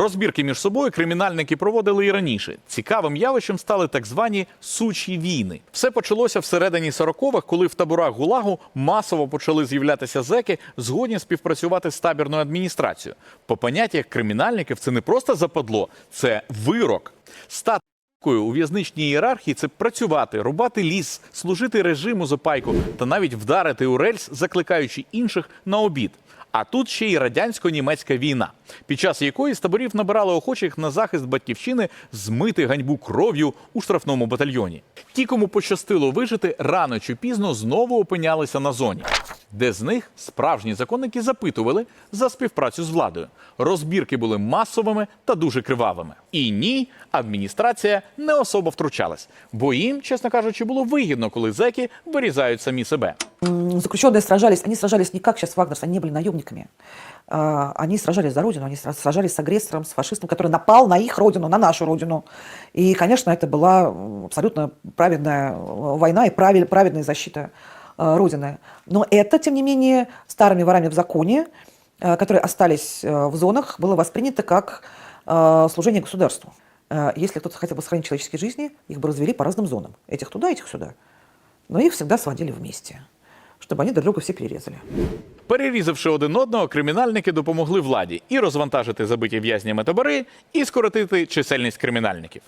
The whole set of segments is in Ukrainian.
Розбірки між собою кримінальники проводили і раніше. Цікавим явищем стали так звані сучі війни. Все почалося всередині 40-х, коли в таборах ГУЛАГу масово почали з'являтися зеки, згодні співпрацювати з табірною адміністрацією. По поняттях кримінальників це не просто западло, це вирок. Стати у в'язничній ієрархії це працювати, рубати ліс, служити режиму за пайку та навіть вдарити у рельс, закликаючи інших на обід. А тут ще й радянсько-німецька війна, під час якої з таборів набирали охочих на захист батьківщини змити ганьбу кров'ю у штрафному батальйоні. Ті, кому пощастило вижити, рано чи пізно знову опинялися на зоні, де з них справжні законники запитували за співпрацю з владою. Розбірки були масовими та дуже кривавими. І ні, адміністрація не особо втручалась, бо їм, чесно кажучи, було вигідно, коли зеки вирізають самі себе. М, Заключенные сражались, они сражались не как сейчас вагнерцы, они не были наемниками. А, Они сражались за родину, они сра- сражались с агрессором, с фашистом, который напал на их родину, на нашу родину. И, конечно, это была м, абсолютно праведная э, война и правиль- праведная защита э, Родины. Но это, тем не менее, старыми ворами в законе, э, которые остались э, в зонах, было воспринято как э, служение государству. Э, Если кто-то хотел бы сохранить человеческие жизни, их бы развели по разным зонам. Этих туда, этих сюда. Но их всегда сводили вместе, чтобы они друг друга все перерезали. Перерізавши один одного, кримінальники допомогли владі і розвантажити забиті в'язнями табори, і скоротити чисельність кримінальників.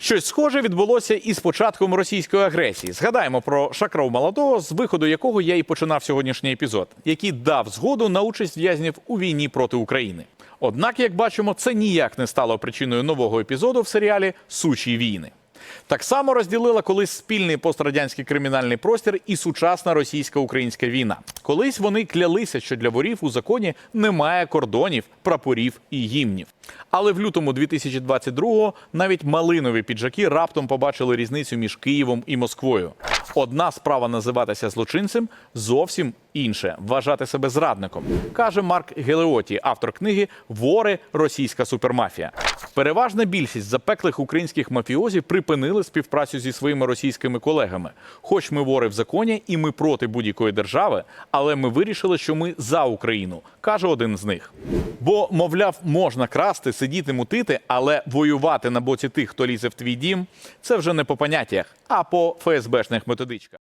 Щось схоже відбулося і з початком російської агресії. Згадаємо про Шакров молодого, з виходу якого я і починав сьогоднішній епізод, який дав згоду на участь в'язнів у війні проти України. Однак, як бачимо, це ніяк не стало причиною нового епізоду в серіалі Сучі війни. Так само розділила колись спільний пострадянський кримінальний простір і сучасна російсько-українська війна. Колись вони клялися, що для ворів у законі немає кордонів, прапорів і гімнів. Але в лютому 2022-го навіть малинові піджаки раптом побачили різницю між Києвом і Москвою. Одна справа називатися злочинцем, зовсім інше вважати себе зрадником, каже Марк Гелеоті, автор книги Вори російська супермафія. Переважна більшість запеклих українських мафіозів припинили співпрацю зі своїми російськими колегами. Хоч ми вори в законі і ми проти будь-якої держави, але ми вирішили, що ми за Україну, каже один з них. Бо, мовляв, можна красти, сидіти, мутити, але воювати на боці тих, хто лізе в твій дім, це вже не по поняттях, а по ФСБшних методичках.